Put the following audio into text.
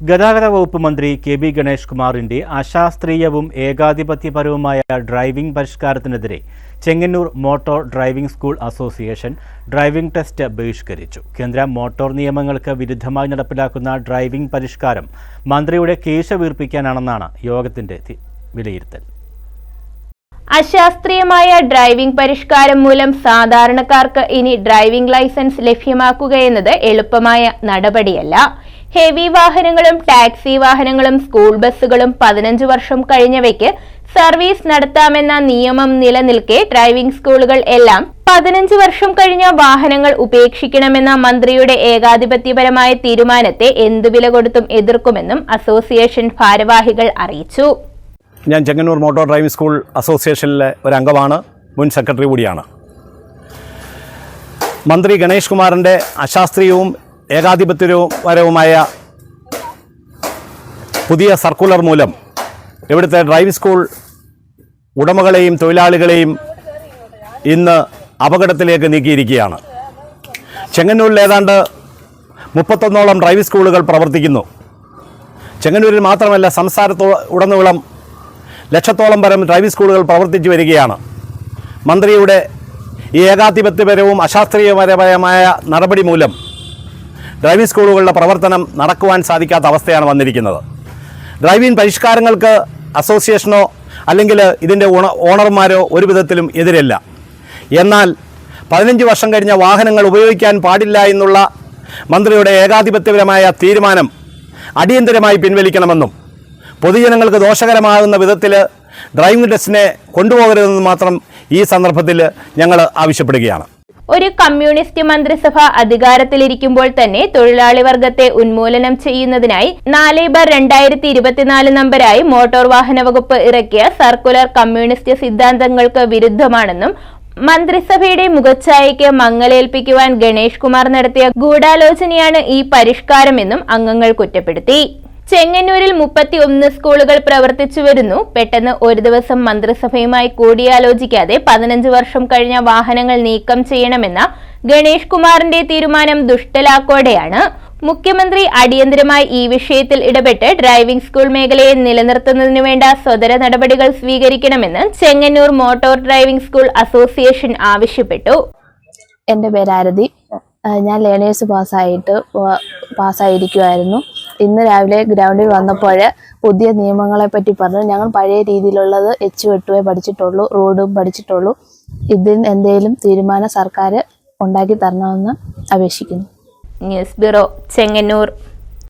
ഗതാഗത വകുപ്പ് മന്ത്രി കെ ബി ഗണേഷ് കുമാറിന്റെ അശാസ്ത്രീയവും ഏകാധിപത്യപരവുമായ driving പരിഷ്കാരത്തിനെതിരെ Chengannur motor driving school association driving test ബഹിഷ്കരിച്ചു. കേന്ദ്ര മോട്ടോർ നിയമങ്ങൾക്ക് വിരുദ്ധമായി നടപ്പിലാക്കുന്ന ഡ്രൈവിംഗ് പരിഷ്കാരം മന്ത്രിയുടെ കേശ വീർപ്പിക്കാനാണെന്നാണ് യോഗത്തിന്റെ വിലയിരുത്തൽ. അശാസ്ത്രീയമായ ഡ്രൈവിംഗ് പരിഷ്കാരം മൂലം സാധാരണക്കാർക്ക് ഇനി ഡ്രൈവിംഗ് ലൈസൻസ് ലഭ്യമാക്കുകയെന്നത് എളുപ്പമായ നടപടിയല്ല. ഹെവി വാഹനങ്ങളും ടാക്സി വാഹനങ്ങളും സ്കൂൾ ബസ്സുകളും പതിനഞ്ച് വർഷം കഴിഞ്ഞവയ്ക്ക് സർവീസ് നടത്താമെന്ന നിയമം നിലനിൽക്കെ ഡ്രൈവിംഗ് സ്കൂളുകൾ എല്ലാം പതിനഞ്ച് വർഷം കഴിഞ്ഞ വാഹനങ്ങൾ ഉപേക്ഷിക്കണമെന്ന മന്ത്രിയുടെ ഏകാധിപത്യപരമായ തീരുമാനത്തെ എന്തു വില കൊടുത്തും എതിർക്കുമെന്നും അസോസിയേഷൻ ഭാരവാഹികൾ അറിയിച്ചു. ഞാൻ ചെങ്ങന്നൂർ മോട്ടോർ ഡ്രൈവിംഗ് സ്കൂൾ അസോസിയേഷനിലെ ഒരു അംഗമാണ് മുൻ സെക്രട്ടറി കൂടിയാണ്. മന്ത്രി ഗണേഷ് കുമാറിന്റെ അശാസ്ത്രീയവും ഏകാധിപത്യപരവുമായ പുതിയ സർക്കുലർ മൂലം ഇവിടുത്തെ ഡ്രൈവിംഗ് സ്കൂൾ ഉടമകളെയും തൊഴിലാളികളെയും ഇന്ന് അപകടത്തിലേക്ക് നീക്കിയിരിക്കുകയാണ്. ചെങ്ങന്നൂരിൽ ഏതാണ്ട് മുപ്പത്തൊന്നോളം ഡ്രൈവിംഗ് സ്കൂളുകൾ പ്രവർത്തിക്കുന്നു. ചെങ്ങന്നൂരിൽ മാത്രമല്ല സംസ്ഥാനത്തോ ഉടനീളം ലക്ഷത്തോളം പരം ഡ്രൈവിംഗ് സ്കൂളുകൾ പ്രവർത്തിച്ചു വരികയാണ്. മന്ത്രിയുടെ ഈ ഏകാധിപത്യപരവും അശാസ്ത്രീയപരമായ നടപടി മൂലം ഡ്രൈവിംഗ് സ്കൂളുകളുടെ പ്രവർത്തനം നടക്കുവാൻ സാധിക്കാത്ത അവസ്ഥയാണ് വന്നിരിക്കുന്നത്. ഡ്രൈവിംഗ് പരിഷ്കാരങ്ങൾക്ക് അസോസിയേഷനോ അല്ലെങ്കിൽ ഇതിന്റെ ഓണ ഓണർമാരോ ഒരു വിധത്തിലും എതിരല്ല. എന്നാൽ പതിനഞ്ച് വർഷം കഴിഞ്ഞ വാഹനങ്ങൾ ഉപയോഗിക്കാൻ പാടില്ല എന്നുള്ള മന്ത്രിയുടെ ഏകാധിപത്യപരമായ തീരുമാനം അടിയന്തരമായി പിൻവലിക്കണമെന്നും പൊതുജനങ്ങൾക്ക് ദോഷകരമാകുന്ന വിധത്തിൽ ഡ്രൈവിംഗ് ടെസ്റ്റിനെ കൊണ്ടുപോകരുതെന്ന് മാത്രം ഈ സന്ദർഭത്തിൽ ഞങ്ങൾ ആവശ്യപ്പെടുകയാണ്. ഒരു കമ്മ്യൂണിസ്റ്റ് മന്ത്രിസഭ അധികാരത്തിലിരിക്കുമ്പോൾ തന്നെ തൊഴിലാളി വർഗത്തെ ഉന്മൂലനം ചെയ്യുന്നതിനായി നാല് ബർ രണ്ടായിരത്തി ഇരുപത്തിനാല് നമ്പരായി മോട്ടോർ വാഹന വകുപ്പ് ഇറക്കിയ സർക്കുലർ കമ്മ്യൂണിസ്റ്റ് സിദ്ധാന്തങ്ങൾക്ക് വിരുദ്ധമാണെന്നും മന്ത്രിസഭയുടെ മുഖച്ഛായയ്ക്ക് മങ്ങലേൽപ്പിക്കുവാൻ ഗണേഷ് കുമാർ നടത്തിയ ഗൂഢാലോചനയാണ് ഈ പരിഷ്കാരമെന്നും അംഗങ്ങൾ കുറ്റപ്പെടുത്തി. ചെങ്ങന്നൂരിൽ മുപ്പത്തി ഒന്ന് സ്കൂളുകൾ പ്രവർത്തിച്ചു വരുന്നു. പെട്ടെന്ന് ഒരു ദിവസം മന്ത്രിസഭയുമായി കൂടിയാലോചിക്കാതെ പതിനഞ്ച് വർഷം കഴിഞ്ഞ വാഹനങ്ങൾ നീക്കം ചെയ്യണമെന്ന ഗണേഷ് കുമാറിന്റെ തീരുമാനം ദുഷ്ടലാക്കോടെയാണ്. മുഖ്യമന്ത്രി അടിയന്തരമായി ഈ വിഷയത്തിൽ ഇടപെട്ട് ഡ്രൈവിംഗ് സ്കൂൾ മേഖലയെ നിലനിർത്തുന്നതിനു വേണ്ട സ്വതര നടപടികൾ സ്വീകരിക്കണമെന്ന് Chengannur motor driving school association ആവശ്യപ്പെട്ടു. എന്റെ പേരാരതി ഞാൻ ലേണേഴ്സ് പാസ്സായിട്ട് പാസ്സായിരിക്കുമായിരുന്നു ഇന്ന് രാവിലെ ഗ്രൗണ്ടിൽ വന്നപ്പോൾ പുതിയ നിയമങ്ങളെ പറ്റി പറഞ്ഞു. ഞങ്ങൾ പഴയ രീതിയിലുള്ളത് എച്ച് വെട്ടുവേ പഠിച്ചിട്ടുള്ളൂ റോഡും പഠിച്ചിട്ടുള്ളൂ. ഇതിന് എന്തെങ്കിലും തീരുമാനം സർക്കാർ ഉണ്ടാക്കി തരണമെന്ന് അപേക്ഷിക്കുന്നു. News bureau Chengannur.